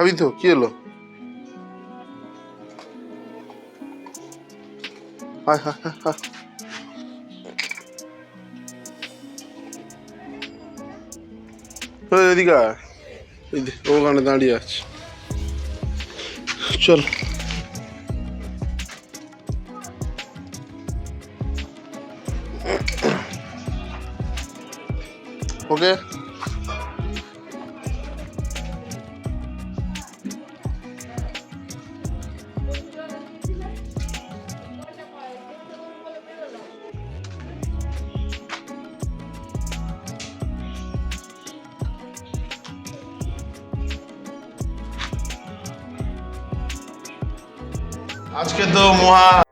খাবি তো কি হলো? আয় হায় হায় ওই এদিকে ওখানে দাঁড়িয়ে আছে। চল। ওকে? আজকে তো মহা জন্য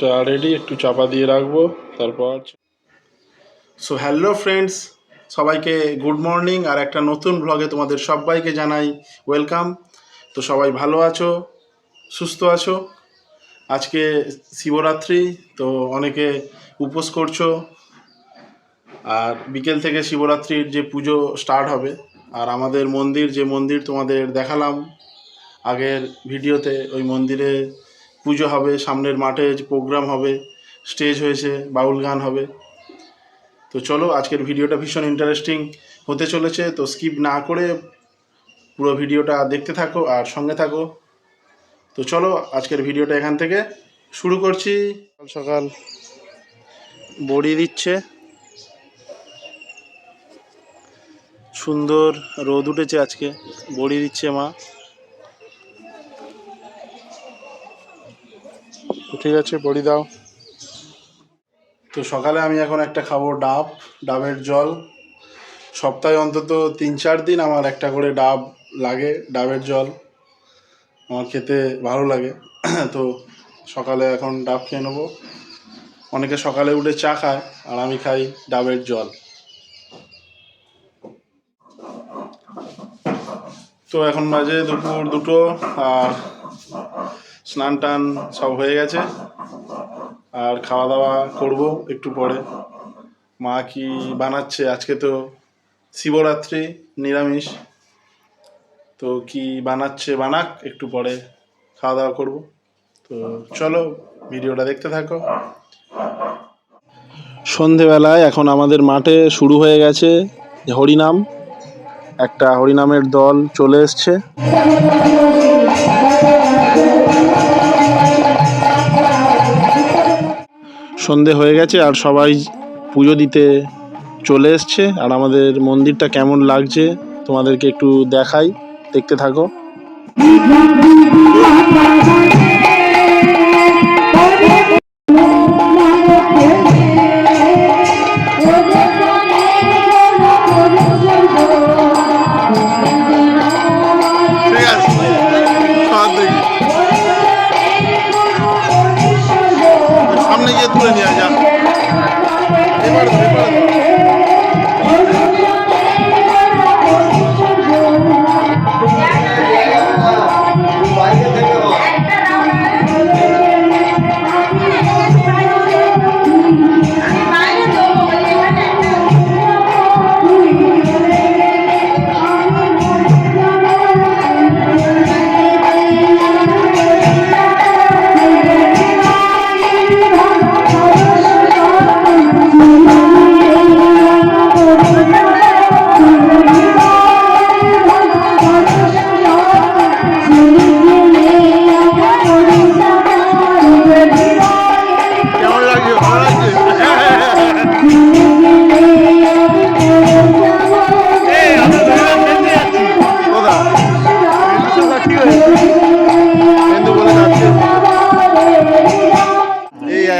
চা রেডি একটু চাপা দিয়ে রাখব, তারপর সো হ্যালো ফ্রেন্ডস সবাইকে গুড মর্নিং আর একটা নতুন ব্লগে তোমাদের সবাইকে জানাই ওয়েলকাম তো সবাই ভালো আছো? সুস্থ আছো? আজকে শিবরাত্রি, তো অনেকে উপোস করছ। আর বিকেল থেকে শিবরাত্রির যে পুজো স্টার্ট হবে, আর আমাদের মন্দির, যে মন্দির তোমাদের দেখালাম, আগের ভিডিওতে ওই মন্দিরে পুজো হবে, সামনের মাঠে প্রোগ্রাম হবে স্টেজ হয়েছে, বাউল গান হবে। তো চলো, আজকের ভিডিওটা ভীষণ ইন্টারেস্টিং হতে চলেছে, তো স্কিপ না করে পুরো ভিডিওটা দেখতে থাকো আর সঙ্গে থাকো। তো চলো, আজকের ভিডিওটা এখান থেকে শুরু করছি। সকাল সকাল বড়ি দিচ্ছে। সুন্দর রোদ উঠেছে আজকে, বড়ি দিচ্ছে মা। ঠিক আছে, বড়ি দাও। তো সকালে আমি এখন একটা খাব ডাব, ডাবের জল। সপ্তাহে অন্তত তিন চার দিন আমার একটা করে ডাব লাগে, ডাবের জল। আমার খেতে ভালো লাগে। তো সকালে এখন ডাব খেয়ে নেব। অনেকে সকালে উঠে চা খায়, আর আমি খাই ডাবের জল। তো এখন বাজে দুপুর দুটো, আর স্নান টান সব হয়ে গেছে। আর খাওয়া দাওয়া করব একটু পরে। মা কি বানাচ্ছে? আজকে তো শিবরাত্রি, নিরামিষ। তো কি বানাচ্ছে বানাক একটু পরে খাওয়া দাওয়া করব। তো চলো ভিডিওটা দেখতে থাকো। সন্ধেবেলায় এখন আমাদের মাঠে শুরু হয়ে গেছে হরিনাম। একটা হরিনামের দল চলে এসছে। সন্ধে হয়ে গেছে আর সবাই পুজো দিতে চলে এসছে। আর আমাদের মন্দিরটা কেমন লাগছে তোমাদেরকে একটু দেখাই। দেখতে থাকো।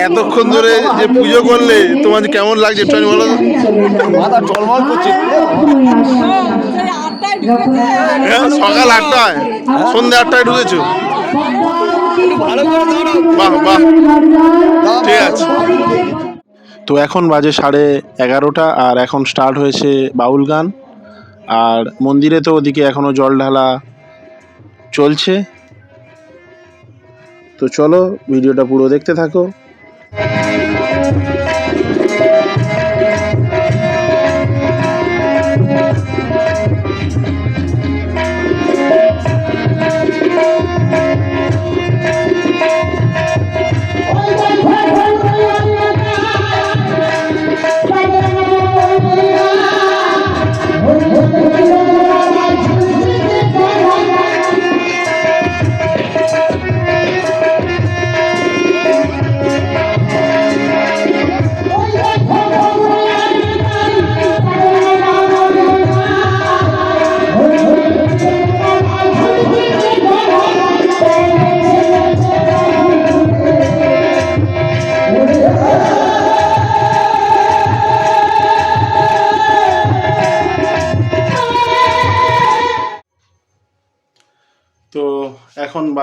এতক্ষণ ধরে যে পুজো করলে তোমার কেমন লাগছে? একটু বলো মাথা টলমল করছে সকাল আটটায়, সন্ধ্যে আটটায় ঢুকেছো? বাহ বাহ। ঠিক আছে। তো এখন বাজে সাড়ে এগারোটা, আর এখন স্টার্ট হয়েছে বাউল গান। আর মন্দিরে তো ওদিকে এখনও জল ঢালা চলছে। তো চলো, ভিডিওটা পুরো দেখতে থাকো। তো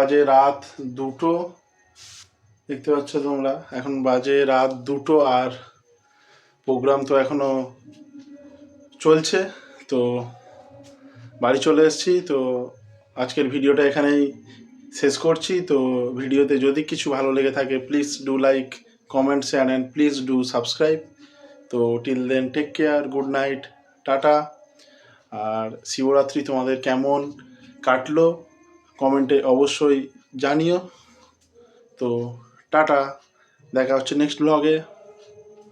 বাজে রাত দুটো, দেখতে পাচ্ছ তোমরা। এখন বাজে রাত দুটো আর প্রোগ্রাম তো এখনও চলছে, তো বাড়ি চলে এসেছি, তো আজকের ভিডিওটা এখানেই শেষ করছি। তো ভিডিওতে যদি কিছু ভালো লেগে থাকে please do like comment share and please do subscribe তো till then take care good night tata. আর শিবরাত্রি তোমাদের কেমন কাটলো? কমেন্টে অবশ্যই জানিও। তো টাটা দেখা হচ্ছে নেক্সট ব্লগে